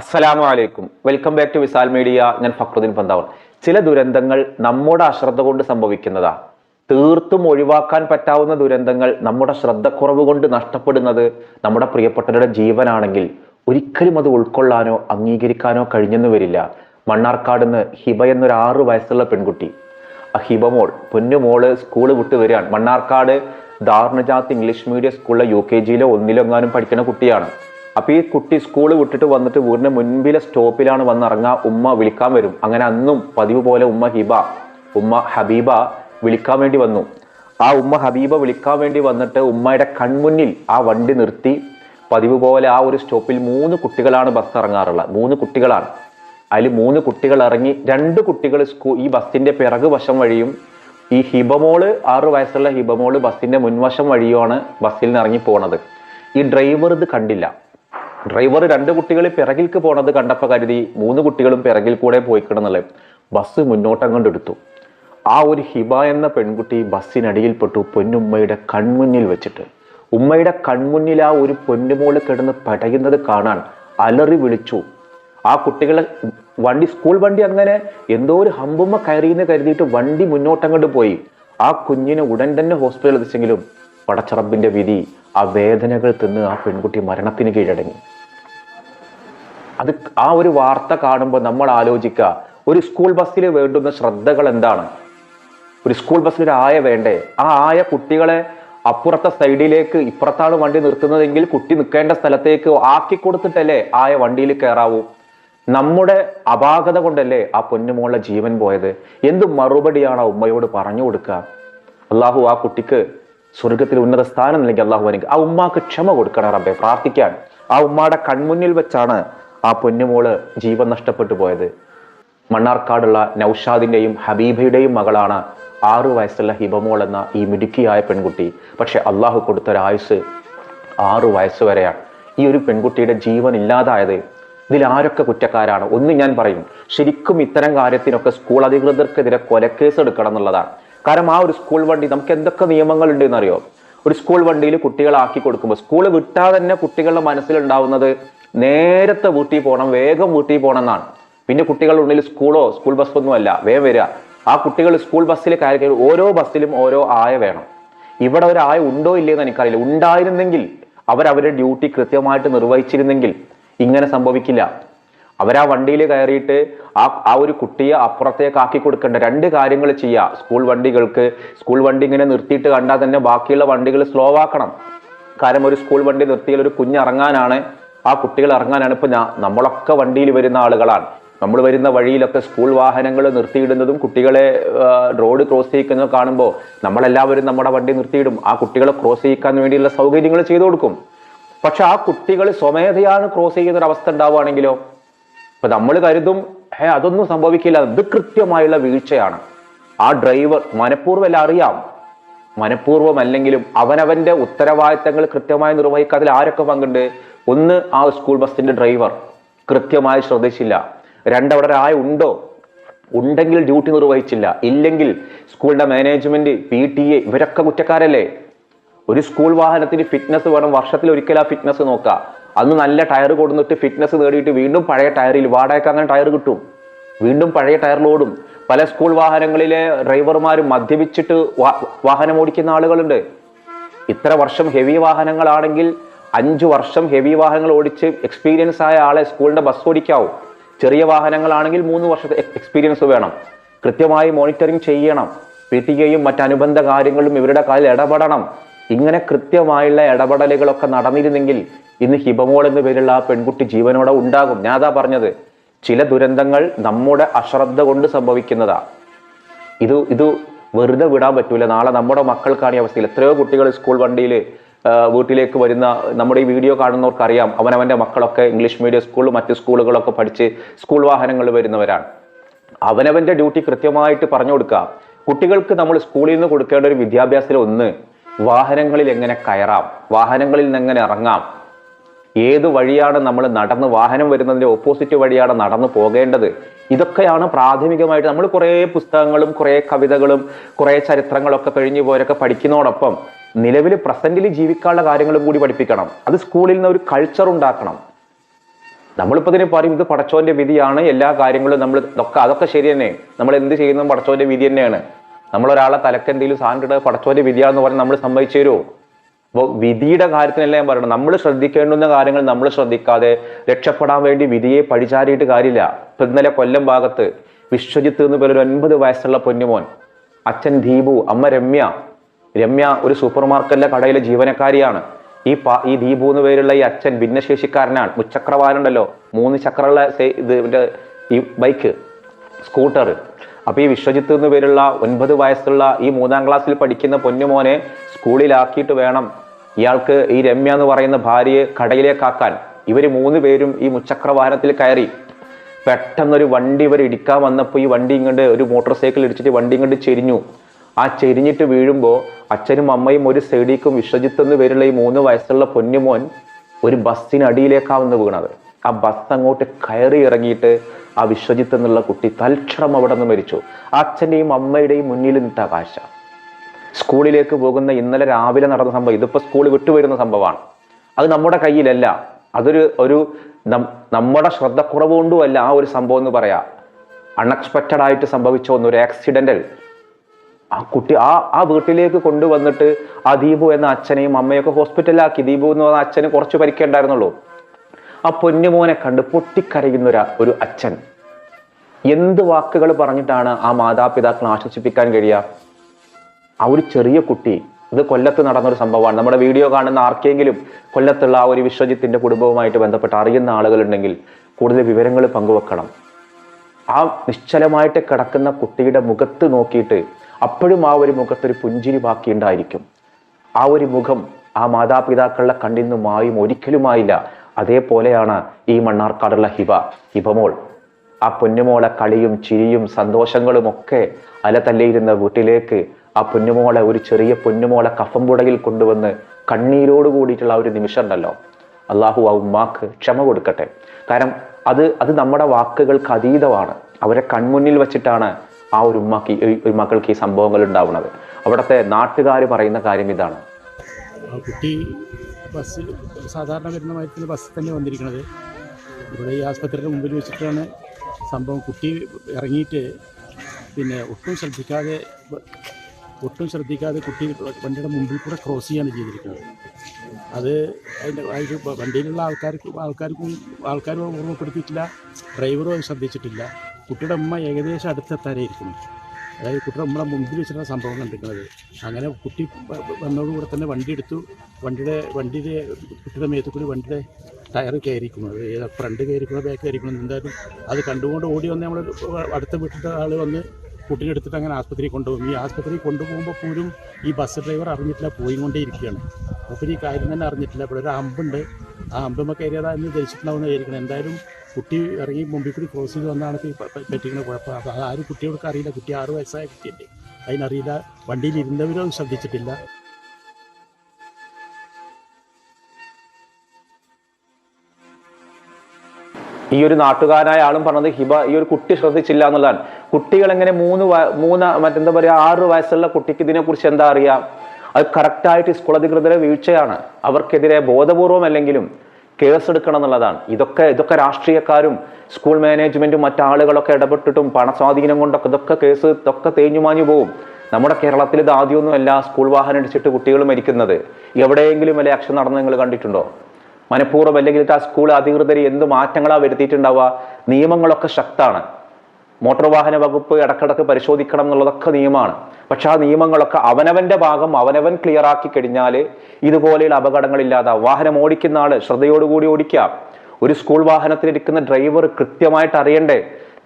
അസ്സലാമു അലൈക്കും welcome back to Visal media ഞാൻ ഫക്രുദ്ദീൻ പന്താവൻ ചില ദുരന്തങ്ങൾ നമ്മുടെ അശ്രദ്ധ കൊണ്ട് സംഭവിക്കുന്നതാ. തീർത്തും ഒഴിവാക്കാൻ പറ്റാവുന്ന ദുരന്തങ്ങൾ നമ്മുടെ ശ്രദ്ധക്കുറവ് കൊണ്ട് നഷ്ടപ്പെടുന്നത് നമ്മുടെ പ്രിയപ്പെട്ടവരുടെ ജീവനാണെങ്കിൽ ഒരിക്കലും അത് ഉൾക്കൊള്ളാനോ അംഗീകരിക്കാനോ കഴിഞ്ഞെന്ന് വരില്ല. മണ്ണാർക്കാട് നിന്ന് ഹിബ എന്നൊരു ആറു വയസ്സുള്ള പെൺകുട്ടി. ആ ഹിബമോൾ പൊന്നുമോൾ സ്കൂൾ വിട്ട് വരികയാണ്. മണ്ണാർക്കാട് ദാർണജാത്ത് ഇംഗ്ലീഷ് മീഡിയം സ്കൂളിലെ യു കെ ജിയിലോ ഒന്നിലോ എങ്ങാനും പഠിക്കുന്ന കുട്ടിയാണ്. അപ്പൊ ഈ കുട്ടി സ്കൂൾ വിട്ടിട്ട് വന്നിട്ട് വീടിന് മുൻപിലെ സ്റ്റോപ്പിലാണ് വന്നിറങ്ങാ ഉമ്മ വിളിക്കാൻ വരും. അങ്ങനെ അന്നും പതിവ് പോലെ ഉമ്മ ഹിബ ഉമ്മ ഹബീബ വിളിക്കാൻ വേണ്ടി വന്നു. ആ ഉമ്മ ഹബീബ വിളിക്കാൻ വേണ്ടി വന്നിട്ട് ഉമ്മയുടെ കൺമുന്നിൽ ആ വണ്ടി നിർത്തി. പതിവ് പോലെ ആ ഒരു സ്റ്റോപ്പിൽ മൂന്ന് കുട്ടികളാണ് ബസ് ഇറങ്ങാറുള്ളത്. മൂന്ന് കുട്ടികളാണ്. അതിൽ മൂന്ന് കുട്ടികൾ ഇറങ്ങി രണ്ട് കുട്ടികൾ സ്കൂ ഈ ബസ്സിന്റെ പിറകു വശം വഴിയും ഈ ഹിബമോൾ ആറ് വയസ്സുള്ള ഹിബമോൾ ബസ്സിന്റെ മുൻവശം വഴിയുമാണ് ബസ്സിൽ നിന്ന് ഇറങ്ങി പോണത്. ഈ ഡ്രൈവർ ഇത് കണ്ടില്ല. ഡ്രൈവർ രണ്ട് കുട്ടികൾ പിറകിൽക്ക് പോണത് കണ്ടപ്പോൾ കരുതി മൂന്ന് കുട്ടികളും പിറകിൽ കൂടെ പോയിക്കിടന്നുള്ളത് ബസ് മുന്നോട്ടം കൊണ്ടെടുത്തു ആ ഒരു ഹിബ എന്ന പെൺകുട്ടി ബസ്സിനടിയിൽപ്പെട്ടു പൊന്നുമ്മയുടെ കൺമുന്നിൽ വെച്ചിട്ട്. ഉമ്മയുടെ കൺമുന്നിൽ ആ ഒരു പൊന്നുമോൾ കിടന്ന് പടയുന്നത് കാണാൻ അലറി വിളിച്ചു. ആ കുട്ടികളെ വണ്ടി സ്കൂൾ വണ്ടി അങ്ങനെ എന്തോ ഒരു ഹമ്പുമ്മ കയറിയെന്ന് കരുതിയിട്ട് വണ്ടി മുന്നോട്ടങ്ങോട്ട് പോയി. ആ കുഞ്ഞിനെ ഉടൻ തന്നെ ഹോസ്പിറ്റലിൽ എത്തിച്ചെങ്കിലും പടച്ചറബിന്റെ വിധി ആ വേദനകൾ തിന്ന് ആ പെൺകുട്ടി മരണത്തിന് കീഴടങ്ങി. അത് ആ ഒരു വാർത്ത കാണുമ്പോൾ നമ്മൾ ആലോചിക്കുക ഒരു സ്കൂൾ ബസ്സിൽ വേണ്ടുന്ന ശ്രദ്ധകൾ എന്താണ്? ഒരു സ്കൂൾ ബസ്സിൽ ഒരു ആയ വേണ്ടേ? ആ ആയ കുട്ടികളെ അപ്പുറത്തെ സൈഡിലേക്ക് ഇപ്പുറത്താണ് വണ്ടി നിർത്തുന്നതെങ്കിൽ കുട്ടി നിൽക്കേണ്ട സ്ഥലത്തേക്ക് ആക്കി കൊടുത്തിട്ടല്ലേ ആയ വണ്ടിയിൽ കയറാവൂ? നമ്മുടെ അപാകത കൊണ്ടല്ലേ ആ പൊന്നുമോളുടെ ജീവൻ പോയത്? എന്ത് മറുപടിയാണ് ആ ഉമ്മയോട് പറഞ്ഞു കൊടുക്കുക? അള്ളാഹു ആ കുട്ടിക്ക് സ്വർഗത്തിൽ ഉന്നത സ്ഥാനം നൽകി അള്ളാഹു എനിക്ക് ആ ഉമ്മാക്ക് ക്ഷമ കൊടുക്കണം റബ്ബെ പ്രാർത്ഥിക്കാൻ. ആ ഉമ്മാടെ കൺമുന്നിൽ വെച്ചാണ് ആ പൊന്നുമോൾ ജീവൻ നഷ്ടപ്പെട്ടു പോയത്. മണ്ണാർക്കാടുള്ള നൌഷാദിന്റെയും ഹബീബയുടെയും മകളാണ് ആറു വയസ്സുള്ള ഹിബമോൾ എന്ന ഈ മിടുക്കിയായ പെൺകുട്ടി. പക്ഷെ അള്ളാഹു കൊടുത്തൊരായുസ് ആറു വയസ്സ് വരെയാണ്. ഈ ഒരു പെൺകുട്ടിയുടെ ജീവൻ ഇല്ലാതായത് ഇതിൽ ആരൊക്കെ കുറ്റക്കാരാണ്? ഒന്ന് ഞാൻ പറയും. ശരിക്കും ഇത്തരം കാര്യത്തിനൊക്കെ സ്കൂൾ അധികൃതർക്കെതിരെ കൊലക്കേസ് എടുക്കണം എന്നുള്ളതാണ്. കാരണം ആ ഒരു സ്കൂൾ വണ്ടി നമുക്ക് എന്തൊക്കെ നിയമങ്ങൾ ഉണ്ട് എന്നറിയോ ഒരു സ്കൂൾ വണ്ടിയിൽ കുട്ടികളെ ആക്കി കൊടുക്കുമ്പോൾ സ്കൂൾ വിട്ടാൽ തന്നെ കുട്ടികളുടെ മനസ്സിലുണ്ടാവുന്നത് നേരത്തെ വീട്ടിൽ പോകണം വേഗം വീട്ടിൽ പോകണം എന്നാണ്. പിന്നെ കുട്ടികളുടെ ഉള്ളിൽ സ്കൂളോ സ്കൂൾ ബസ് ഒന്നും അല്ല വേഗം വരിക. ആ കുട്ടികൾ സ്കൂൾ ബസ്സിൽ കയറി ഓരോ ബസ്സിലും ഓരോ ആയ വേണം. ഇവിടെ ഒരു ആയ ഉണ്ടോ ഇല്ലയെന്ന് എനിക്കറിയില്ല. ഉണ്ടായിരുന്നെങ്കിൽ അവരവരുടെ ഡ്യൂട്ടി കൃത്യമായിട്ട് നിർവഹിച്ചിരുന്നെങ്കിൽ ഇങ്ങനെ സംഭവിക്കില്ല. അവരാ വണ്ടിയിൽ കയറിയിട്ട് ആ ആ ഒരു കുട്ടിയെ അപ്പുറത്തേക്ക് ആക്കി കൊടുക്കേണ്ട രണ്ട് കാര്യങ്ങൾ ചെയ്യുക സ്കൂൾ വണ്ടികൾക്ക് സ്കൂൾ വണ്ടി ഇങ്ങനെ നിർത്തിയിട്ട് കണ്ടാൽ തന്നെ ബാക്കിയുള്ള വണ്ടികൾ സ്ലോ ആക്കണം. കാരണം ഒരു സ്കൂൾ വണ്ടി നിർത്തിയാൽ ഒരു കുഞ്ഞ് ഇറങ്ങാനാണ് ആ കുട്ടികൾ ഇറങ്ങാനാണ്. ഇപ്പൊ ഞാൻ നമ്മളൊക്കെ വണ്ടിയിൽ വരുന്ന ആളുകളാണ്. നമ്മൾ വരുന്ന വഴിയിലൊക്കെ സ്കൂൾ വാഹനങ്ങൾ നിർത്തിയിടുന്നതും കുട്ടികളെ റോഡ് ക്രോസ് ചെയ്യിക്കുന്നത് കാണുമ്പോൾ നമ്മളെല്ലാവരും നമ്മുടെ വണ്ടി നിർത്തിയിടും. ആ കുട്ടികളെ ക്രോസ് ചെയ്യിക്കാൻ വേണ്ടിയുള്ള സൗകര്യങ്ങൾ ചെയ്തു കൊടുക്കും. പക്ഷെ ആ കുട്ടികൾ സ്വമേധയാണ് ക്രോസ് ചെയ്യുന്ന ഒരു അവസ്ഥ ഉണ്ടാവുകയാണെങ്കിലോ ഇപ്പൊ നമ്മൾ കരുതും ഹേ അതൊന്നും സംഭവിക്കില്ല. ഇത് കൃത്യമായുള്ള വീഴ്ചയാണ്. ആ ഡ്രൈവർ മനഃപൂർവം എല്ലാം അറിയാം. മനഃപൂർവം അല്ലെങ്കിലും അവനവന്റെ ഉത്തരവാദിത്തങ്ങൾ കൃത്യമായി നിർവഹിക്കാതിൽ ആരൊക്കെ പങ്കുണ്ട്? ഒന്ന് ആ സ്കൂൾ ബസ്സിന്റെ ഡ്രൈവർ കൃത്യമായി ശ്രദ്ധിച്ചില്ല. രണ്ടവിടെ ആയ ഉണ്ടോ? ഉണ്ടെങ്കിൽ ഡ്യൂട്ടി നിർവഹിച്ചില്ല. ഇല്ലെങ്കിൽ സ്കൂളിന്റെ മാനേജ്മെന്റ് പി ടി എ ഇവരൊക്കെ കുറ്റക്കാരല്ലേ? ഒരു സ്കൂൾ വാഹനത്തിന് ഫിറ്റ്നസ് വേണം. വർഷത്തിൽ ഒരിക്കൽ ആ ഫിറ്റ്നസ് നോക്കുക. അന്ന് നല്ല ടയർ കൊടുത്തിട്ട് ഫിറ്റ്നസ് നേടിയിട്ട് വീണ്ടും പഴയ ടയറിൽ വാടകയ്ക്ക് അങ്ങനെ ടയർ കിട്ടും. വീണ്ടും പഴയ ടയറിലോടും പല സ്കൂൾ വാഹനങ്ങളിലെ ഡ്രൈവർമാർ മദ്യപിച്ചിട്ട് വാഹനം ഓടിക്കുന്ന ആളുകളുണ്ട്. ഇത്ര വർഷം ഹെവി വാഹനങ്ങളാണെങ്കിൽ അഞ്ച് വർഷം ഹെവി വാഹനങ്ങൾ ഓടിച്ച് എക്സ്പീരിയൻസ് ആയ ആളെ സ്കൂളിന്റെ ബസ് ഓടിക്കാവും. ചെറിയ വാഹനങ്ങളാണെങ്കിൽ മൂന്ന് വർഷത്തെ എക്സ്പീരിയൻസ് വേണം. കൃത്യമായി മോണിറ്ററിങ് ചെയ്യണം. പി ടി എയും മറ്റനുബന്ധ കാര്യങ്ങളും ഇവരുടെ കാലിൽ ഇടപെടണം. ഇങ്ങനെ കൃത്യമായുള്ള ഇടപെടലുകളൊക്കെ നടന്നിരുന്നെങ്കിൽ ഇന്ന് ഹിബമോൾ എന്ന പേരുള്ള ആ പെൺകുട്ടി ജീവനോടെ ഉണ്ടാകും. ഞാൻ അതാ പറഞ്ഞത്. ചില ദുരന്തങ്ങൾ നമ്മുടെ അശ്രദ്ധ കൊണ്ട് സംഭവിക്കുന്നതാ. ഇത് ഇത് വെറുതെ വിടാൻ പറ്റൂല. നാളെ നമ്മുടെ മക്കൾക്കാണ് ഈ അവസ്ഥയിൽ. എത്രയോ കുട്ടികൾ സ്കൂൾ വണ്ടിയിൽ വീട്ടിലേക്ക് വരുന്ന നമ്മുടെ ഈ വീഡിയോ കാണുന്നവർക്കറിയാം. അവനവന്റെ മക്കളൊക്കെ ഇംഗ്ലീഷ് മീഡിയം സ്കൂൾ മറ്റ് സ്കൂളുകളൊക്കെ പഠിച്ച് സ്കൂൾ വാഹനങ്ങൾ വരുന്നവരാണ്. അവനവന്റെ ഡ്യൂട്ടി കൃത്യമായിട്ട് പറഞ്ഞു കൊടുക്കുക കുട്ടികൾക്ക് നമ്മൾ സ്കൂളിൽ നിന്ന് കൊടുക്കേണ്ട ഒരു വിദ്യാഭ്യാസത്തിൽ ഒന്ന് വാഹനങ്ങളിൽ എങ്ങനെ കയറാം? വാഹനങ്ങളിൽ നിന്ന് എങ്ങനെ ഇറങ്ങാം? ഏത് വഴിയാണ് നമ്മൾ നടന്ന് വാഹനം വരുന്നതിന്റെ ഓപ്പോസിറ്റ് വഴിയാണ് നടന്നു പോകേണ്ടത്? ഇതൊക്കെയാണ് പ്രാഥമികമായിട്ട് നമ്മൾ കുറേ പുസ്തകങ്ങളും കുറേ കവിതകളും കുറേ ചരിത്രങ്ങളൊക്കെ കഴിഞ്ഞു പോരൊക്കെ പഠിക്കുന്നതോടൊപ്പം നിലവിൽ പ്രസന്റിൽ ജീവിക്കാനുള്ള കാര്യങ്ങളും കൂടി പഠിപ്പിക്കണം. അത് സ്കൂളിൽ നിന്ന് ഒരു കൾച്ചർ ഉണ്ടാക്കണം. നമ്മളിപ്പോൾ ഇതിനെ പറയും ഇത് പടച്ചോന്റെ വിധിയാണ് എല്ലാ കാര്യങ്ങളും നമ്മൾ ഇതൊക്കെ അതൊക്കെ ശരി തന്നെ. നമ്മൾ എന്ത് ചെയ്യുന്നതും പടച്ചോന്റെ വിധി തന്നെയാണ്. നമ്മൾ തലക്കെന്തെങ്കിലും സാധനം ഇടുക പടച്ചോന്റെ വിധിയാണെന്ന് പറഞ്ഞ് നമ്മൾ സമ്മതിച്ചു തരുമോ അപ്പോൾ വിധിയുടെ കാര്യത്തിനല്ല ഞാൻ പറയുന്നത്. നമ്മൾ ശ്രദ്ധിക്കേണ്ടുന്ന കാര്യങ്ങൾ നമ്മൾ ശ്രദ്ധിക്കാതെ രക്ഷപ്പെടാൻ വേണ്ടി വിധിയെ പഴിചാരിയിട്ട് കാര്യമില്ല. ഇപ്പം ഇന്നലെ കൊല്ലം ഭാഗത്ത് വിശ്വജിത്ത് എന്ന് പേരൊരു ഒൻപത് വയസ്സുള്ള പൊന്നുമോൻ അച്ഛൻ ദീപു അമ്മ രമ്യ രമ്യ ഒരു സൂപ്പർ മാർക്കറ്റിലെ കടയിലെ ജീവനക്കാരിയാണ്. ഈ പാ ഈ ദീപു എന്ന് പേരുള്ള ഈ അച്ഛൻ ഭിന്നശേഷിക്കാരനാണ്. മുച്ചക്രവാനുണ്ടല്ലോ മൂന്ന് ചക്രമുള്ള ഇത് ഈ ബൈക്ക് സ്കൂട്ടർ. അപ്പൊ ഈ വിശ്വജിത്ത് എന്ന് പേരുള്ള ഒൻപത് വയസ്സുള്ള ഈ മൂന്നാം ക്ലാസ്സിൽ പഠിക്കുന്ന പൊന്നുമോനെ സ്കൂളിലാക്കിയിട്ട് വേണം ഇയാൾക്ക് ഈ രമ്യ എന്ന് പറയുന്ന ഭാര്യയെ കടയിലേക്കാക്കാൻ ഇവർ മൂന്ന് പേരും ഈ മുച്ചക്ര വാഹനത്തിൽ കയറി. പെട്ടെന്നൊരു വണ്ടി ഇവർ ഇടിക്കാൻ വന്നപ്പോൾ ഈ വണ്ടി ഇങ്ങോട്ട് ഒരു മോട്ടോർ സൈക്കിൾ ഇടിച്ചിട്ട് വണ്ടി ഇങ്ങോട്ട് ചെരിഞ്ഞു. ആ ചെരിഞ്ഞിട്ട് വീഴുമ്പോൾ അച്ഛനും അമ്മയും ഒരു സൈഡിക്കും വിശ്വജിത്ത് എന്ന് പേരുള്ള ഈ മൂന്ന് വയസ്സുള്ള പൊന്നുമോൻ ഒരു ബസ്സിനടിയിലേക്കാവുന്ന വീണത്. ആ ബസ് അങ്ങോട്ട് കയറി ഇറങ്ങിയിട്ട് ആ വിശ്വജിത്ത് എന്നുള്ള കുട്ടി തൽക്ഷണം അവിടെ നിന്ന് മരിച്ചു. അച്ഛന്റെയും അമ്മയുടെയും മുന്നിൽ നിന്നിട്ട് ആകാശ സ്കൂളിലേക്ക് പോകുന്ന ഇന്നലെ രാവിലെ നടന്ന സംഭവം ഇതിപ്പോൾ സ്കൂൾ വിട്ടുവരുന്ന സംഭവമാണ്. അത് നമ്മുടെ കയ്യിലല്ല. അതൊരു ഒരു നമ്മുടെ ശ്രദ്ധക്കുറവ് കൊണ്ടുമല്ല ആ ഒരു സംഭവം എന്ന് പറയാ. അൺഎക്സ്പെക്റ്റഡ് ആയിട്ട് സംഭവിച്ച ഒന്ന് ഒരു ആക്സിഡന്റൽ. ആ കുട്ടി ആ ആ വീട്ടിലേക്ക് കൊണ്ടുവന്നിട്ട് ആ ദീപു എന്ന അച്ഛനെയും അമ്മയൊക്കെ ഹോസ്പിറ്റലിലാക്കി. ദീപു എന്ന് പറഞ്ഞ അച്ഛന് കുറച്ച് പരിക്കേണ്ടായിരുന്നുള്ളൂ. ആ പൊന്നുമോനെ കണ്ട് പൊട്ടിക്കരയുന്ന ഒരു ഒരു അച്ഛൻ. എന്ത് വാക്കുകൾ പറഞ്ഞിട്ടാണ് ആ മാതാപിതാക്കളെ ആശ്വസിപ്പിക്കാൻ കഴിയുക? ആ ഒരു ചെറിയ കുട്ടി ഇത് കൊല്ലത്ത് നടന്നൊരു സംഭവമാണ്. നമ്മുടെ വീഡിയോ കാണുന്ന ആർക്കെങ്കിലും കൊല്ലത്തുള്ള ആ ഒരു വിശ്വജിത്തിന്റെ കുടുംബവുമായിട്ട് ബന്ധപ്പെട്ട് അറിയുന്ന ആളുകളുണ്ടെങ്കിൽ കൂടുതൽ വിവരങ്ങൾ പങ്കുവെക്കണം. ആ നിശ്ചലമായിട്ട് കിടക്കുന്ന കുട്ടിയുടെ മുഖത്ത് നോക്കിയിട്ട് അപ്പോഴും ആ ഒരു മുഖത്തൊരു പുഞ്ചിരി ബാക്കിയുണ്ടായിരിക്കും. ആ ഒരു മുഖം ആ മാതാപിതാക്കളുടെ കണ്ണിൽ നിന്ന് മായും ഒരിക്കലുമായില്ല. അതേപോലെയാണ് ഈ മണ്ണാർക്കാടുള്ള ഹിബ. ഹിബമോൾ ആ പൊന്നുമോളെ കളിയും ചിരിയും സന്തോഷങ്ങളും ഒക്കെ അലതല്ലിയിരുന്ന വീട്ടിലേക്ക് ആ പൊന്നുമോളെ ഒരു ചെറിയ പൊന്നുമോളെ കഫമ്പുടയിൽ കൊണ്ടുവന്ന് കണ്ണീരോട് കൂടിയിട്ടുള്ള ഒരു നിമിഷം ഉണ്ടല്ലോ അള്ളാഹു ആ ഉമ്മാക്ക് ക്ഷമ കൊടുക്കട്ടെ. കാരണം അത് അത് നമ്മുടെ വാക്കുകൾക്ക് അതീതമാണ്. അവരെ കൺമുന്നിൽ വെച്ചിട്ടാണ് ആ ഒരു ഉമ്മാക്ക് ഒരു മക്കൾക്ക് ഈ സംഭവങ്ങൾ ഉണ്ടാവുന്നത്. അവിടുത്തെ നാട്ടുകാർ പറയുന്ന കാര്യം ഇതാണ്. ആ കുട്ടി ബസ്സിൽ സാധാരണ വരുന്ന മരത്തിൽ ബസ്സിൽ തന്നെ വന്നിരിക്കുന്നത് ഇവിടെ ഈ ആസ്പത്രിയുടെ മുമ്പിൽ വെച്ചിട്ടാണ് സംഭവം. കുട്ടി ഇറങ്ങിയിട്ട് പിന്നെ ഒട്ടും ശ്രദ്ധിക്കാതെ ഒട്ടും ശ്രദ്ധിക്കാതെ കുട്ടി വണ്ടിയുടെ മുമ്പിൽ കൂടെ ക്രോസ് ചെയ്യാണ് ചെയ്തിരിക്കുന്നത്. അത് അതിന്റെ അതിൽ വണ്ടിയിലുള്ള ആൾക്കാർക്ക് ആൾക്കാർക്കും ആൾക്കാരും ഓർമ്മപ്പെടുത്തിയിട്ടില്ല. ഡ്രൈവറും അത് ശ്രദ്ധിച്ചിട്ടില്ല. കുട്ടിയുടെ അമ്മ ഏകദേശം അടുത്തെത്താനേ ഇരിക്കുന്നു അതായത് കുട്ടി നമ്മളെ മുമ്പിൽ വെച്ചിട്ടാണ് സംഭവം കണ്ടിരിക്കുന്നത്. അങ്ങനെ കുട്ടി വന്നതോടുകൂടെ തന്നെ വണ്ടി എടുത്തു. വണ്ടിയുടെ വണ്ടിയുടെ കുട്ടിയുടെ മേത്ത് കൂടി വണ്ടിയുടെ ടയർ കയറിക്കുന്നത് ഏത് ഫ്രണ്ട് കയറിക്കണോ ബാക്ക് കയറിക്കണോ എന്തായാലും അത് കണ്ടുകൊണ്ട് ഓടി വന്ന് നമ്മൾ അടുത്ത വീട്ടിലത്തെ ആൾ വന്ന് കുട്ടീനെ എടുത്തിട്ട് അങ്ങനെ ആസ്പത്രി കൊണ്ടുപോകും. ഈ ആസ്പത്രി കൊണ്ടുപോകുമ്പോൾ പോലും ഈ ബസ് ഡ്രൈവർ അറിഞ്ഞിട്ടില്ല പോയിക്കൊണ്ടേ ഇരിക്കുകയാണ് അപ്പോൾ ഈ കാര്യം തന്നെ അറിഞ്ഞിട്ടില്ല. ഇവിടെ ഒരു അമ്പുണ്ട്. ആ അമ്പമ്മ കയറിയതാ എന്ന് ധരിച്ചിട്ടുണ്ടാവുന്ന എന്തായാലും കുട്ടി ഇറങ്ങി മുമ്പിൽ കൂടി ക്രോസ് ചെയ്ത് വന്നാണ് ഇപ്പോൾ ഈ പ- പ- പറ്റിക്കുന്ന കുഴപ്പം അപ്പോൾ അത് ആരും കുട്ടികൾക്ക് അറിയില്ല. കുട്ടി ആറ് വയസ്സായ കുട്ടിയല്ലേ. അതിനറിയില്ല. വണ്ടിയിൽ ഇരുന്നവരോ ശ്രദ്ധിച്ചിട്ടില്ല. ഈ ഒരു നാട്ടുകാരായ ആളും പറഞ്ഞത് ഹിബ ഈ ഒരു കുട്ടി ശ്രദ്ധിച്ചില്ല എന്നുള്ളതാണ്. കുട്ടികൾ എങ്ങനെ മൂന്ന് മൂന്ന് മറ്റെന്താ പറയുക ആറ് വയസ്സുള്ള കുട്ടിക്ക് ഇതിനെ കുറിച്ച് എന്താ അറിയാം? അത് കറക്റ്റായിട്ട് സ്കൂൾ അധികൃതരെ വീഴ്ചയാണ്. അവർക്കെതിരെ ബോധപൂർവം അല്ലെങ്കിലും കേസെടുക്കണം എന്നുള്ളതാണ്. ഇതൊക്കെ ഇതൊക്കെ രാഷ്ട്രീയക്കാരും സ്കൂൾ മാനേജ്മെന്റും മറ്റാളുകളൊക്കെ ഇടപെട്ടിട്ടും പണസ്വാധീനം കൊണ്ടൊക്കെ ഇതൊക്കെ കേസ് ഇതൊക്കെ തേഞ്ഞു മാഞ്ഞു പോകും നമ്മുടെ കേരളത്തിൽ ഇത് ആദ്യമൊന്നുമല്ല സ്കൂൾ വാഹനം ഇടിച്ചിട്ട് കുട്ടികൾ മരിക്കുന്നത്. എവിടെയെങ്കിലും വല്ല ആക്ഷൻ നടന്ന് നിങ്ങൾ കണ്ടിട്ടുണ്ടോ? മനഃപൂർവം അല്ലെങ്കിൽ ആ സ്കൂൾ അധികൃതർ എന്ത് മാറ്റങ്ങളാണ് വരുത്തിയിട്ടുണ്ടാവുക? നിയമങ്ങളൊക്കെ ശക്താണ് മോട്ടോർ വാഹന വകുപ്പ് ഇടക്കിടക്ക് പരിശോധിക്കണം എന്നുള്ളതൊക്കെ നിയമമാണ് പക്ഷെ ആ നിയമങ്ങളൊക്കെ അവനവന്റെ ഭാഗം അവനവൻ ക്ലിയർ ആക്കി കഴിഞ്ഞാൽ ഇതുപോലെയുള്ള അപകടങ്ങൾ വാഹനം ഓടിക്കുന്ന ആൾ ശ്രദ്ധയോടുകൂടി ഓടിക്കാം ഒരു സ്കൂൾ വാഹനത്തിലിരിക്കുന്ന ഡ്രൈവർ കൃത്യമായിട്ട് അറിയണ്ടേ?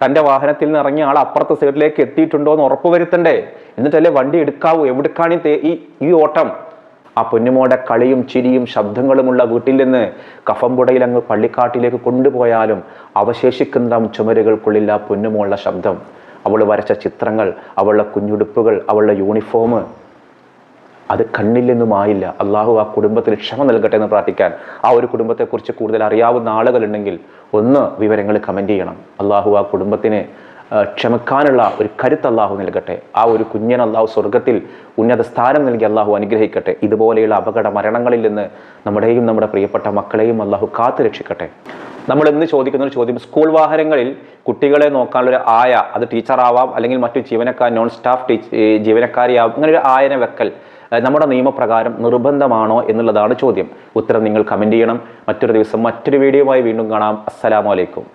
തന്റെ വാഹനത്തിൽ നിന്ന് ഇറങ്ങിയ ആൾ അപ്പുറത്തെ സൈഡിലേക്ക് എത്തിയിട്ടുണ്ടോ എന്ന് ഉറപ്പ് വരുത്തണ്ടേ എന്നിട്ടല്ലേ വണ്ടി എടുക്കാവൂ? എവിടുക്കാണ് ഈ ഈ ഓട്ടം? ആ പൊന്നുമോടെ കളിയും ചിരിയും ശബ്ദങ്ങളുമുള്ള വീട്ടിൽ നിന്ന് കഫംപുടയിൽ അങ്ങ് പള്ളിക്കാട്ടിലേക്ക് കൊണ്ടുപോയാലും അവശേഷിക്കുന്ന ചുമരുകൾക്കുള്ളിൽ ആ പൊന്നുമോളുടെ ശബ്ദം അവൾ വരച്ച ചിത്രങ്ങൾ അവളുടെ കുഞ്ഞുടുപ്പുകൾ അവളുടെ യൂണിഫോം അത് കണ്ണിൽ നിന്നുമായില്ല അള്ളാഹു ആ കുടുംബത്തിന് ക്ഷമ നൽകട്ടെ എന്ന് പ്രാർത്ഥിക്കാൻ ആ ഒരു കുടുംബത്തെക്കുറിച്ച് കൂടുതൽ അറിയാവുന്ന ആളുകളുണ്ടെങ്കിൽ ഒന്ന് വിവരങ്ങൾ കമന്റ് ചെയ്യണം. അള്ളാഹു ആ കുടുംബത്തിന് ക്ഷമിക്കാനുള്ള ഒരു കരുത്ത് അള്ളാഹു നൽകട്ടെ. ആ ഒരു കുഞ്ഞൻ അള്ളാഹു സ്വർഗത്തിൽ ഉന്നത സ്ഥാനം നൽകി അള്ളാഹു അനുഗ്രഹിക്കട്ടെ. ഇതുപോലെയുള്ള അപകട മരണങ്ങളിൽ നിന്ന് നമ്മുടെയും നമ്മുടെ പ്രിയപ്പെട്ട മക്കളെയും അള്ളാഹു കാത്തു രക്ഷിക്കട്ടെ. നമ്മൾ ഇന്ന് ചോദിക്കുന്ന ഒരു ചോദ്യം സ്കൂൾ വാഹനങ്ങളിൽ കുട്ടികളെ നോക്കാനുള്ളൊരു ആയ അത് ടീച്ചറാവാം അല്ലെങ്കിൽ മറ്റു ജീവനക്കാർ നോൺ സ്റ്റാഫ് ടീച്ച് ജീവനക്കാരിയാവും അങ്ങനെ ഒരു ആയനെ വെക്കൽ നമ്മുടെ നിയമപ്രകാരം നിർബന്ധമാണോ എന്നുള്ളതാണ് ചോദ്യം. ഉത്തരം നിങ്ങൾ കമന്റ് ചെയ്യണം. മറ്റൊരു ദിവസം മറ്റൊരു വീഡിയോയുമായി വീണ്ടും കാണാം. അസ്സലാമലൈക്കും